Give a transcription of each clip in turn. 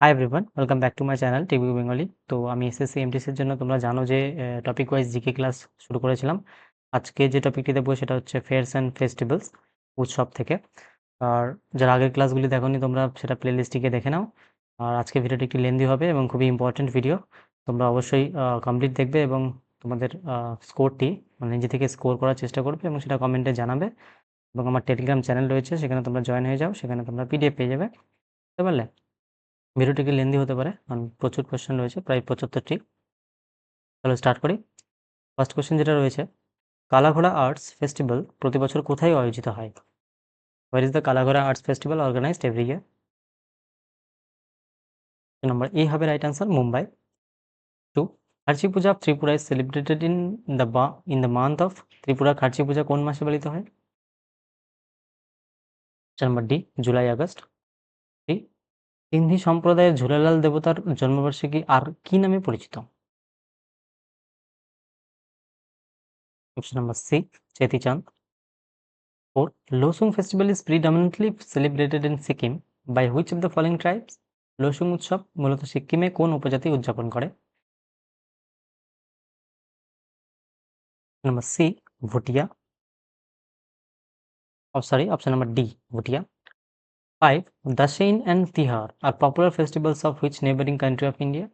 Hi everyone welcome back to my channel TV Bengali তো আমি SSC এমটিসির জন্য তোমরা জানো যে টপিক ওয়াইজ জিকে ক্লাস শুরু করেছিলাম। আজকে যে টপিকটি দেবো সেটা হচ্ছে ফেয়ারস অ্যান্ড ফেস্টিভ্যালস উৎসব থেকে। আর যারা আগের ক্লাসগুলি দেখোনি, তোমরা সেটা প্লেলিস্টটিকে দেখে নাও। আর আজকে ভিডিওটি একটি লেন্দি হবে এবং খুবই ইম্পর্টেন্ট ভিডিও তোমরা অবশ্যই কমপ্লিট দেখবে এবং তোমাদের স্কোরটি মানে নিজে থেকে স্কোর করার চেষ্টা করবে এবং সেটা কমেন্টে জানাবে। এবং আমার টেলিগ্রাম চ্যানেল রয়েছে, সেখানে তোমরা জয়েন হয়ে যাও, সেখানে তোমরা পিডিএফ পেয়ে যাবে। বুঝতে পারলে? ভিডিওটি কি লেন্দি হতে পারে, কারণ প্রচুর কোয়েশ্চেন রয়েছে, প্রায় পঁচাত্তরটি। চলো স্টার্ট করি। ফার্স্ট কোয়েশ্চেন যেটা রয়েছে, কালাঘোড়া আর্টস ফেস্টিভ্যাল প্রতি বছর কোথায় আয়োজিত হয়? Where is the Kalaghoda arts festival organised every year number A হবে right answer Mumbai two Kharchi Puja Tripura is celebrated in the বা in the month of Tripura Kharchi Puja কোন মাসে পালিত হয়? Number D July August Sindhi সম্প্রদায়ের ঝুলালাল দেবতার জন্মবার্ষিকী আর কি নামে পরিচিত? Option number C Chetichand four, Losoong festival is predominantly celebrated in Sikkim. By which of the following tribes? Losoong উৎসব মূলত সিকিমে কোন উপজাতি উদযাপন করে? Number C, Bhutia. Sorry, option number D, Bhutia. Five, Dashain and Tihar are popular festivals of which neighboring country of India?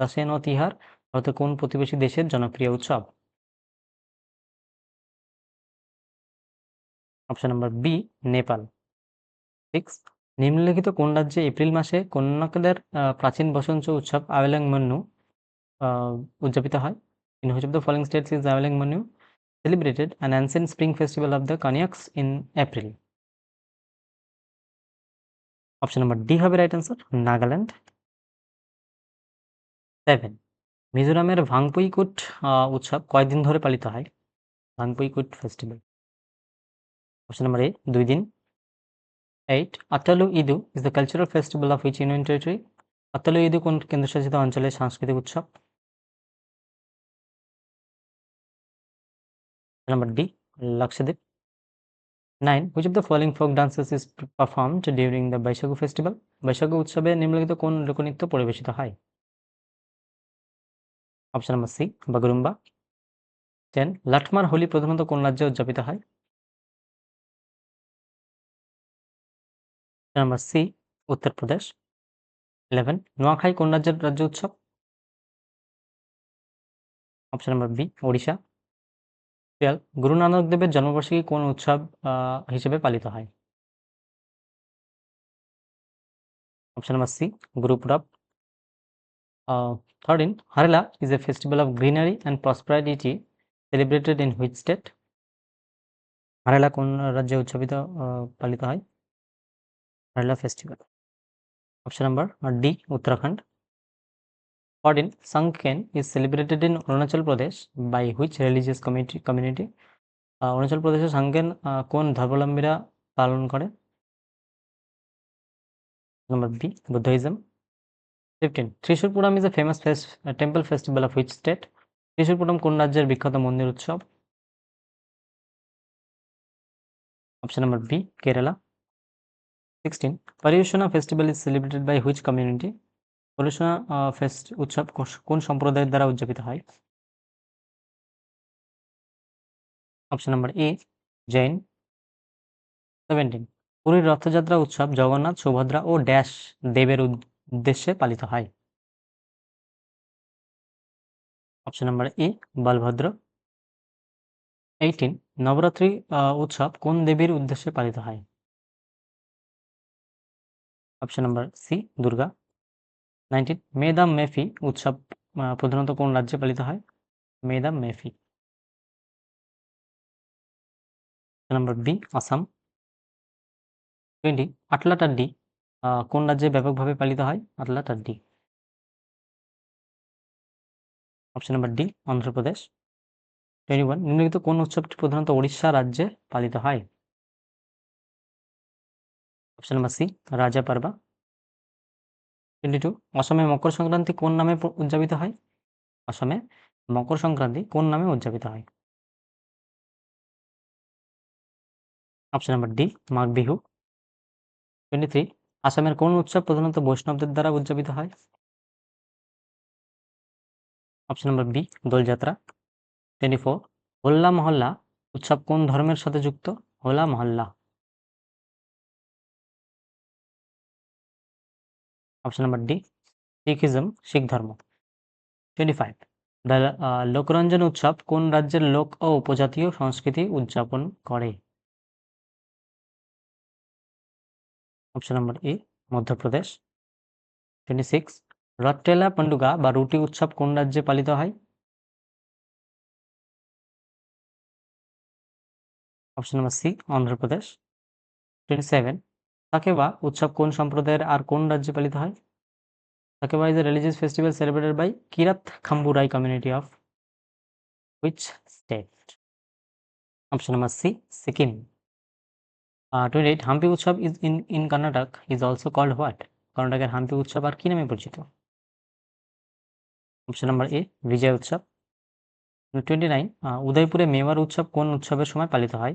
Dashain ও তিহার ভারতের কোন প্রতিবেশী দেশের জনপ্রিয় উৎসব? Option number B Nepal six নিম্নলিখিত কোন রাজ্যে এপ্রিল মাসে কন্যাকদের প্রাচীন বসন্ত উৎসব আওয়েলাং মন্নু উদযাপিত হয়? In which of the following states is Aoleang Monyu celebrated an ancient spring festival of the Konyaks in April option number D হবে রাইট আনসার নাগাল্যান্ড সেভেন মিজোরামের ভাংপুইকুট উৎসব কয়দিন ধরে পালিত হয়? Vangpuikut festival option number A দুই দিন. Eight Atalu Idu is the cultural festival of which union territory Atalu Idu কোন কেন্দ্রশাসিত অঞ্চলের সাংস্কৃতিক উৎসব? Number D Lakshadweep. Nine which of the following folk dances is performed during the Baishagu festival Baishagu উৎসবে নিম্নলিখিত কোন লোকনৃত্য পরিবেশিত হয় option number C Bagurumba ten Lathmar Holi প্রধানত কোন রাজ্যে উদযাপিত হয় number C Uttar Pradesh eleven Nuakhai কোন রাজ্যের রাজ্য উৎসব option number B Odisha twelve Guru Nanak দেবের জন্মবার্ষিকী কোন উৎসব হিসেবে পালিত হয়? Option number C Gurpurab in Harela is a festival of greenery and prosperity celebrated in which state Harela কোন রাজ্যে উদযাপিত পালিত হয়? Harela festival option number D Uttarakhand. Fourteen Sangken is celebrated in Arunachal Pradesh by which religious community community Arunachal প্রদেশে সাংকেন কোন ধর্মাবলম্বীরা পালন করে? Number B Buddhism fifteen Thrissur Pooram is a famous fest temple festival of which state Thrissur Pooram কোন রাজ্যের বিখ্যাত মন্দির উৎসব? Option number B Kerala sixteen Paryushana festival is celebrated by which community fest উৎসব কোন সম্প্রদায়ের দ্বারা উদযাপিত হয়? Option number A Jain seventeen পুরীর রথযাত্রা উৎসব জগন্নাথ, সুভদ্রা ও ড্যাশ দেবের উদ্দেশ্যে পালিত হয়। Option number A Balabhadra. Eighteen Navratri উৎসব কোন দেবীর উদ্দেশ্যে পালিত হয়? Option number C Durga. Nineteen, Medam Mephi উৎসব প্রধানত কোন রাজ্যে পালিত হয়? Medam Mephi. Number B, Assam. Twenty Atlataddi কোন রাজ্যে ব্যাপকভাবে পালিত হয়? Atlataddi option number D, Andhra Pradesh. Twenty one, নিম্নলিখিত কোন উৎসবটি প্রধানত উড়িষ্যা রাজ্যে পালিত হয়? অপশন নাম্বার সি, রাজা পারবা। টোয়েন্টি টু অসমে মকর সংক্রান্তি কোন নামে উদযাপিত হয়? অসমে মকর সংক্রান্তি কোন নামে উদযাপিত হয়? Option number D Magh Bihu. Twenty three আসামের কোন উৎসব প্রধানত বৈষ্ণবদের দ্বারা উদযাপিত হয়? Option number B Dol Yatra. Twenty four Hola Mohalla, উৎসব কোন ধর্মের সাথে যুক্ত? Hola Mohalla. Option number D Sikhism Sikh ধর্ম টোয়েন্টি ফাইভ লোকরঞ্জন উৎসব কোন রাজ্যের লোক ও উপজাতীয় সংস্কৃতি উদযাপন করে? Option number A Madhya Pradesh twenty six Rottela Panduga বা রুটি উৎসব কোন রাজ্যে পালিত হয়? Option number C Andhra Pradesh twenty seven Sakewa উৎসব কোন সম্প্রদায়ের আর কোন রাজ্যে পালিত হয়? Sakewa is a religious festival celebrated by Kirat Khamburai community of which state option number C Sikkim twenty eight Hampi উৎসব is in in Karnataka is also called what কর্ণাটকের হাম্পি উৎসব আর কি নামে পরিচিত? অপশন নাম্বার এ বিজয় উৎসব টোয়েন্টি নাইন উদয়পুরে মেওয়ার উৎসব কোন উৎসবের সময় পালিত হয়?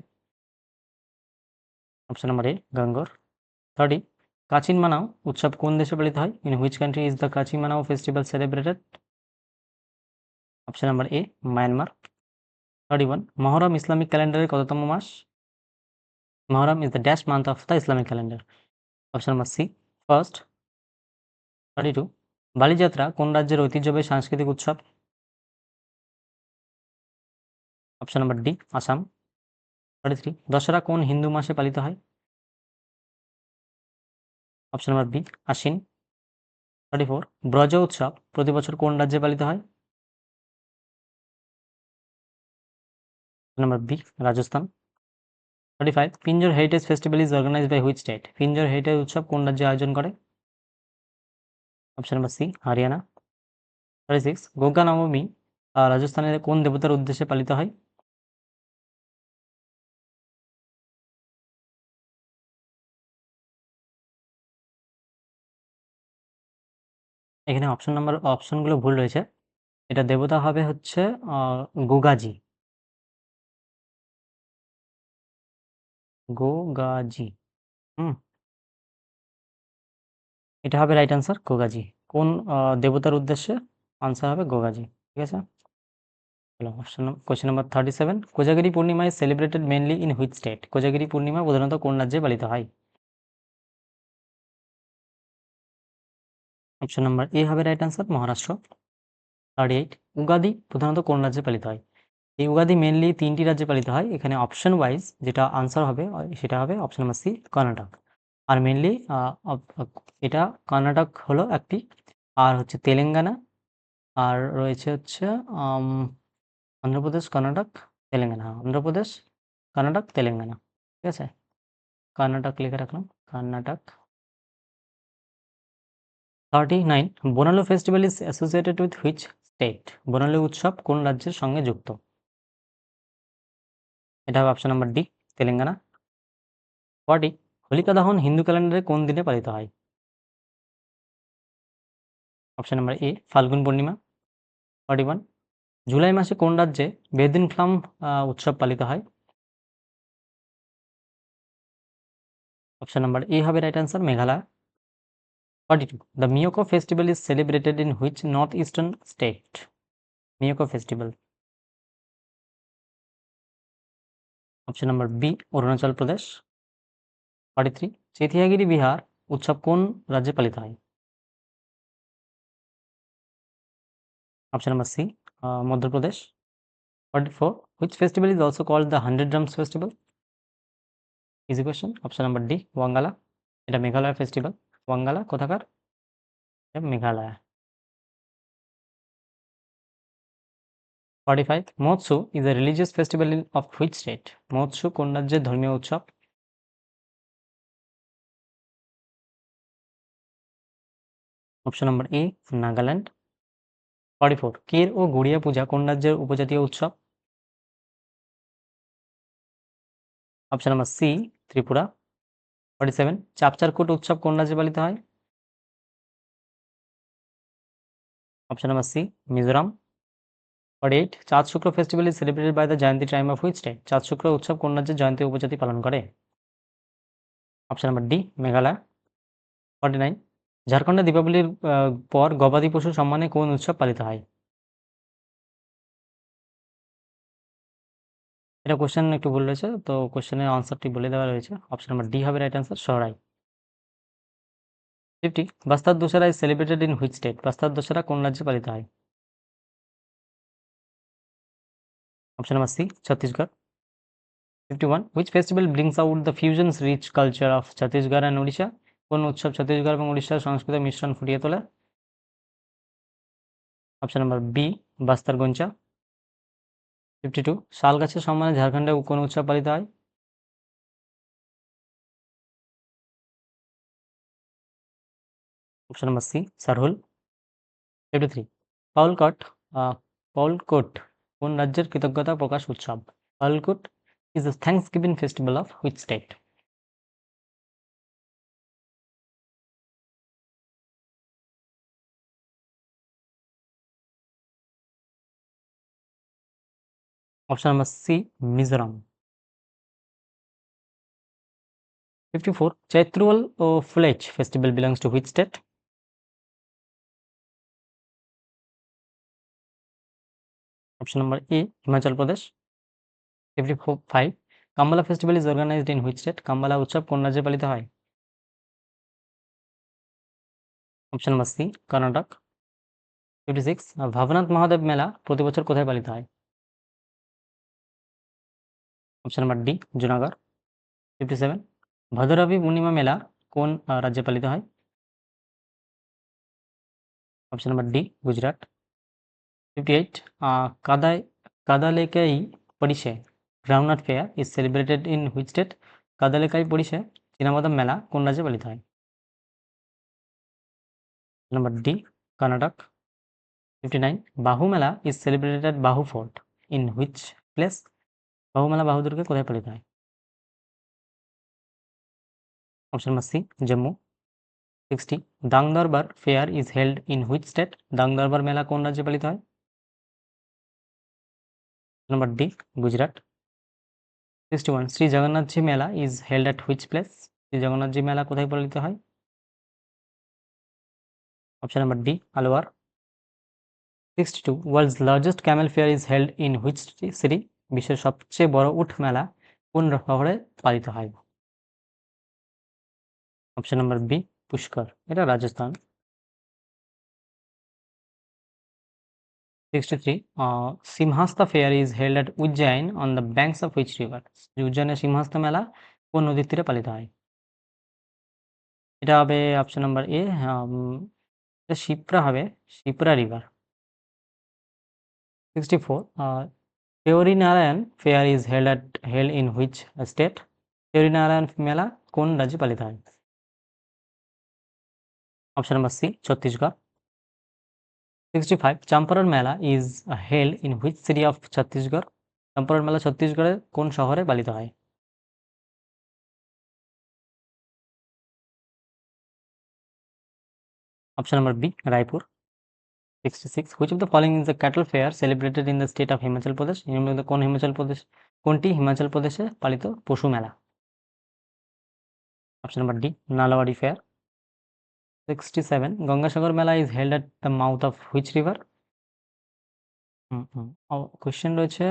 Option number A Gangaur thirty Kachin Manau উৎসব কোন দেশে পালিত হয় in which country is the Kachin Manau festival celebrated option number A Myanmar thirty one Muharram Islamic ক্যালেন্ডারের কততম মাস? Muharram is the dash month of the Islamic calendar option number C first thirty two Bali Jatra কোন রাজ্যের ঐতিহ্যবাহী সাংস্কৃতিক উৎসব? Option number D Assam thirty three Dussehra কোন হিন্দু মাসে পালিত হয়? Option number B Ashwin thirty four Braj উৎসব প্রতি বছর কোন রাজ্যে পালিত হয়? Number B Rajasthan. Thirty five Pinjore heritage festival is organise by which state Pinjore heritage উৎসব কোন রাজ্যে আয়োজন করে? Option number C Haryana thirty six Goga নবমী রাজস্থানের কোন দেবতার উদ্দেশ্যে পালিত হয়? এখানে অপশন নাম্বার অপশনগুলো ভুল রয়েছে। এটা দেবতা হবে হচ্ছে গোগাজি। গোগাজি, হুম। এটা হবে রাইট আনসার গোগাজি। কোন দেবতার উদ্দেশ্যে আনসার হবে গোগাজি, ঠিক আছে? চলো option question number thirty seven Kojagiri Purnima is celebrated mainly in which state Kojagiri Purnima প্রধানত কোন রাজ্যে পালিত হয়? অপশন নাম্বার এ হবে right answer Maharashtra thirty eight Ugadi প্রধানত কোন রাজ্যে পালিত হয়? এই উগাদি মেনলি তিনটি রাজ্যে পালিত হয়। এখানে অপশন ওয়াইজ যেটা আনসার হবে সেটা হবে অপশন নাম্বার সি কর্ণাটক। আর মেনলি এটা কর্ণাটক হলো একটি। আর হচ্ছে তেলেঙ্গানা। আর রয়েছে হচ্ছে অন্ধ্রপ্রদেশ, কর্ণাটক, তেলেঙ্গানা। অন্ধ্রপ্রদেশ, কর্ণাটক, তেলেঙ্গানা। ঠিক আছে? কর্ণাটক লিখে রাখলাম, Karnataka. Thirty nine Bonalu festival is associated with which state Bonalu উৎসব কোন রাজ্যের সঙ্গে যুক্ত? এটা হবে option number D Telangana. Forty Holika Dahan Hindu ক্যালেন্ডারে কোন দিনে পালিত হয়? Option number A Phalgun Purnima. Forty one July মাসে কোন রাজ্যে বেদিন ফ্লাম উৎসব পালিত হয়? অপশন নাম্বার এ হবে right answer Meghalaya. Forty two the Myoko festival is celebrated in which north eastern state Myoko festival option number B Arunachal Pradesh forty three Chethiyagiri Vihara উৎসব কোন রাজ্যে পালিত হয় option number C Madhya Pradesh forty four which festival is also called the hundred drums festival easy question option number D Wangala এটা Meghalaya festival Wangala কোথাকার এটা Meghalaya forty five Moatsu is a religious festival in of which state Moatsu কোন রাজ্যের ধর্মীয় উৎসব option number A Nagaland forty four Ker ও গড়িয়া পূজা কোন রাজ্যের উপজাতীয় উৎসব option number C Tripura forty seven Chapcharkut উৎসব কোন রাজ্যে পালিত হয়? Option number C Mizoram. Forty eight Chand Shukra festival is celebrated by the Jaintia time of which state Chand Shukra উৎসব কোন রাজ্যের জয়ন্তী উপজাতি পালন করে? Option number D Meghalaya. Forty nine ঝাড়খণ্ডে দীপাবলির পর গবাদি পশু সম্মানে কোন উৎসব পালিত হয়? এটা কোশ্চেন একটু ভুল রয়েছে, তো কোশ্চেনের আনসারটি বলে দেওয়া রয়েছে। অপশন নাম্বার ডি হবে right answer Sohrai fifty Bastar Dussehra is celebrated in which state Bastar Dussehra কোন রাজ্যে পালিত হয়? Option number C Chhattisgarh. Fifty one which festival brings out the fusions rich culture of Chhattisgarh and Orissa কোন উৎসব ছত্তিশগড় এবং উড়িষ্যার সংস্কৃতির মিশ্রণ ফুটিয়ে তোলে? Option number B Bastar Goncha fifty two শাল গাছের সম্মানে ঝাড়খণ্ডে কোন উৎসব পালিত হয়? Option number C Sarhul. Fifty three Pawl Kut Pawl Kut কোন রাজ্যের কৃতজ্ঞতা প্রকাশ উৎসব? Pawl Kut is the thanksgiving festival of which state option number C, Mizoram. Fifty four Chaitrol O Phulech festival belongs to which state option number A Himachal Pradesh fifty five Kambala festival is organised in which state Kambala উৎসব কোন রাজ্যে পালিত হয়? Option number C Karnataka fifty six Bhavnath Mahadev মেলা প্রতি বছর কোথায় পালিত হয়? Option number D Junagadh fifty seven Bhadarvi Purnima মেলা কোন আহ, রাজ্যে পালিত হয় option number D Gujarat fifty eight Kadai Kadalekai Parishe groundnut fair is celebrated in which state Kadalekai Parishe চীনাবাদাম মেলা কোন রাজ্যে পালিত হয় number D Karnataka fifty nine Bahu mela is celebrated at Bahu fort in which place Bahu মেলা বাহুদুর্গে কোথায় পালিত হয় option number C Jammu sixty Dang Darbar fair is held in which state Dang Darbar মেলা কোন রাজ্যে পালিত হয় number D Gujarat sixty one Shri Jagannathji mela is held at which place Shri Jagannathji মেলা কোথায় পালিত হয় option number D Alwar sixty two world's largest camel fair is held in which city বিশ্বের সবচেয়ে বড় উঠ মেলা কোন শহরে পালিত হয়? Option number B Pushkar. এটা Rajasthan. Sixty Simhastha fair is held at Ujjain on the banks of which river. উজ্জয়নের সিমহাস্তা মেলা কোন নদীর তীরে পালিত হয়? এটা হবে অপশন নাম্বার এ এটা শিপ্রা হবে, Shipra river. Sixty four Teori Narayan fair is held at held in which state Teori Narayan মেলা কোন রাজ্যে পালিত হয় option number C Chhattisgarh sixty five Champaran mela is held in which city of Chhattisgarh Champaran মেলা ছত্তিশগড়ের কোন শহরে পালিত হয়? Option number B Raipur sixty six which of the following is the cattle fair celebrated in the state of Himachal Pradesh নিম্নলিখিত কোন হিমাচল প্রদেশ কোনটি হিমাচল প্রদেশে পালিত পশু মেলা? Option number D Nalwari fair sixty seven Gangasagar mela is held at the mouth of which river question রয়েছে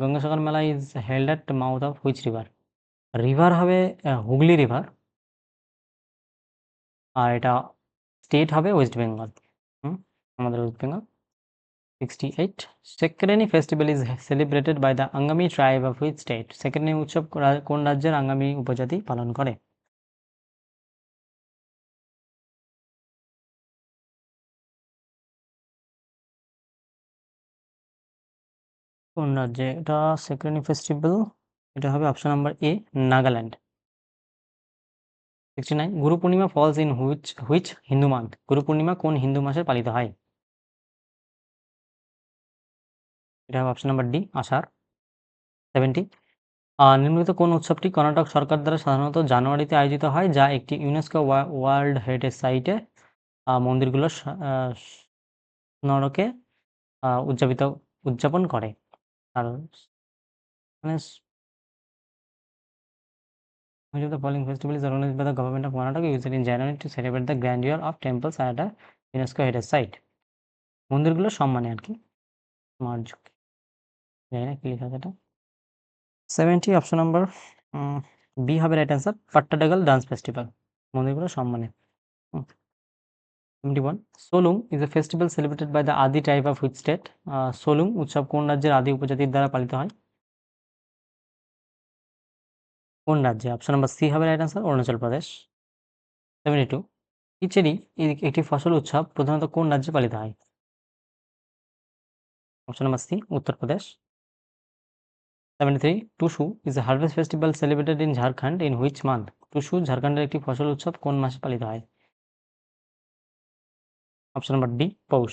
Gangasagar mela is held at mouth of which river river হবে Hooghly river আর এটা স্টেট হবে ওয়েস্ট বেঙ্গল আমাদের Bengal sixty eight Sekrenyi festival is celebrated by the Angami tribe of which state Sekrenyi উৎসব কোন রাজ্যের আঙ্গামি উপজাতি পালন করে? কোন রাজ্যে? এটা সেক্রেনি ফেস্টিভ্যাল এটা হবে option number A Nagaland. Sixty nine Guru Purnima falls in which which Hindu month Guru Purnima কোন হিন্দু মাসে পালিত হয়? এটা হবে option number D Ashadh seventy নিম্নলিখিত কোন উৎসবটি কর্ণাটক সরকার দ্বারা সাধারণত জানুয়ারিতে আয়োজিত হয় যা একটি ইউনেস্কো ওয়ার্ল্ড হেরিটেজ সাইটে মন্দিরগুলো আহ, উদযাপিত উদযাপন করে। আর মানে Which of the following festival is organized by the government of Karnataka used in January to celebrate the grandeur of temples at a UNESCO heritage site? মন্দিরগুলোর সম্মানে আর কি smart seventy option number B হবে right answer Pattadakal dance festival মন্দিরগুলোর সম্মানে। Seventy one Solung is a festival celebrated by the Adi type of which state Solung উৎসব কোন রাজ্যের আদি উপজাতির দ্বারা পালিত হয়? কোন রাজ্যে? অপশন নাম্বার সি হবে right answer Arunachal Pradesh seventy two Khichdi একটি ফসল উৎসব প্রধানত কোন রাজ্যে পালিত হয়? Option number C Uttar Pradesh seventy three Tusu is a harvest festival celebrated in Jharkhand in which month Tusu ঝাড়খণ্ডের একটি ফসল উৎসব কোন মাসে পালিত হয়? Option number D Paush.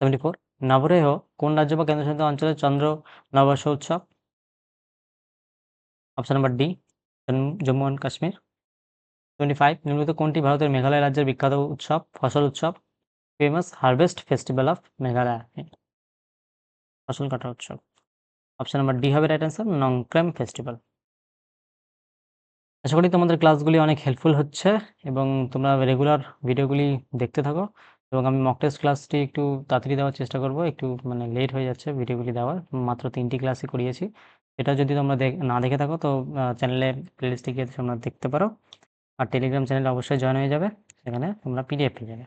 Seventy four Navreh কোন রাজ্য বা কেন্দ্রশাসিত অঞ্চলের চন্দ্র নববর্ষ উৎসব? Option number D Jammu and Kashmir twenty five নিম্নলিখিত কোনটি ভারতের মেঘালয় রাজ্যের বিখ্যাত উৎসব, ফসল উৎসব? Famous harvest festival of Meghalaya ফসল কাটা উৎসব। অপশন নাম্বার ডি হবে রাইট অ্যান্সার নংক্রেম ফেস্টিভ্যাল আশা করি তোমাদের ক্লাসগুলি অনেক হেল্পফুল হচ্ছে এবং তোমরা রেগুলার ভিডিওগুলি দেখতে থাকো এবং আমি মক টেস্ট ক্লাসটি একটু তাড়াতাড়ি দেওয়ার চেষ্টা করব, একটু মানে লেট হয়ে যাচ্ছে ভিডিওগুলি দেওয়ার, মাত্র তিনটি ক্লাসই করিয়েছি। এটা যদি তোমরা না দেখে থাকো তো চ্যানেলে প্লেলিস্টে গিয়ে তোমরা দেখতে পারো। আর টেলিগ্রাম চ্যানেলে অবশ্যই জয়েন হয়ে যাবে, সেখানে তোমরা পিডিএফ পেয়ে যাবে।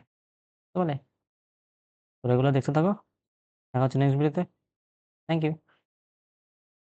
তো বলে রেগুলার দেখতে থাকো, দেখা হচ্ছে নেক্সট ভিডিওতে থ্যাংক ইউ